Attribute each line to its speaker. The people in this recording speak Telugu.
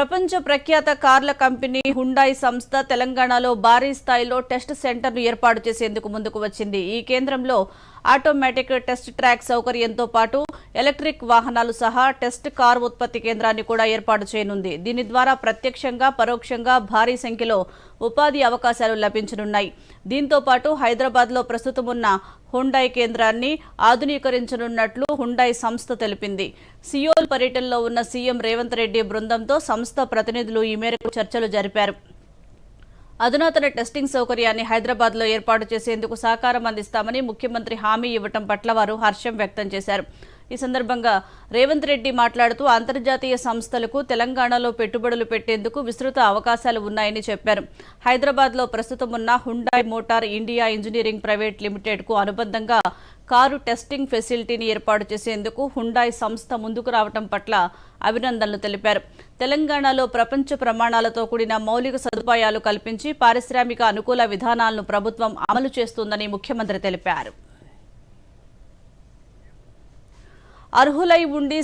Speaker 1: ప్రపంచ ప్రఖ్యాత కార్ల కంపెనీ హుండాయ్ సంస్థ తెలంగాణలో భారీ స్థాయిలో టెస్ట్ సెంటర్ను ఏర్పాటు చేసేందుకు ముందుకు వచ్చింది. ఈ కేంద్రంలో ఆటోమేటిక్ టెస్ట్ ట్రాక్ సౌకర్యంతో పాటు ఎలక్ట్రిక్ వాహనాలు సహా టెస్ట్ కార్ ఉత్పత్తి కేంద్రాన్ని కూడా ఏర్పాటు చేయనుంది. దీని ద్వారా ప్రత్యక్షంగా పరోక్షంగా భారీ సంఖ్యలో ఉపాధి అవకాశాలు లభించనున్నాయి. దీంతో పాటు హైదరాబాద్లో ప్రస్తుతం ఉన్న హుండాయ్ కేంద్రాన్ని ఆధునీకరించనున్నట్లు హుండాయ్ సంస్థ తెలిపింది. సియోల్ పర్యటనలో ఉన్న సీఎం రేవంత్ రెడ్డి బృందంతో సంస్థ ప్రతినిధులు ఈ మేరకు చర్చలు జరిపారు. అధునాతన టెస్టింగ్ సౌకర్యాన్ని హైదరాబాద్లో ఏర్పాటు చేసేందుకు సహకారం అందిస్తామని ముఖ్యమంత్రి హామీ ఇవ్వటం పట్ల వారు హర్షం వ్యక్తం చేశారు. ఈ సందర్భంగా రేవంత్ రెడ్డి మాట్లాడుతూ అంతర్జాతీయ సంస్థలకు తెలంగాణలో పెట్టుబడులు పెట్టేందుకు విస్తృత అవకాశాలు ఉన్నాయని చెప్పారు. హైదరాబాద్లో ప్రస్తుతం ఉన్న Hyundai motor India engineering private లిమిటెడ్కు అనుబంధంగా కారు టెస్టింగ్ ఫెసిలిటీని ఏర్పాటు చేసేందుకు హుండాయ్ సంస్థ ముందుకు రావడం పట్ల అభినందనలు తెలిపారు. తెలంగాణలో ప్రపంచ ప్రమాణాలతో కూడిన మౌలిక సదుపాయాలు కల్పించి పారిశ్రామిక అనుకూల విధానాలను ప్రభుత్వం అమలు చేస్తుందని ముఖ్యమంత్రి తెలిపారు. అర్హులై ఉండి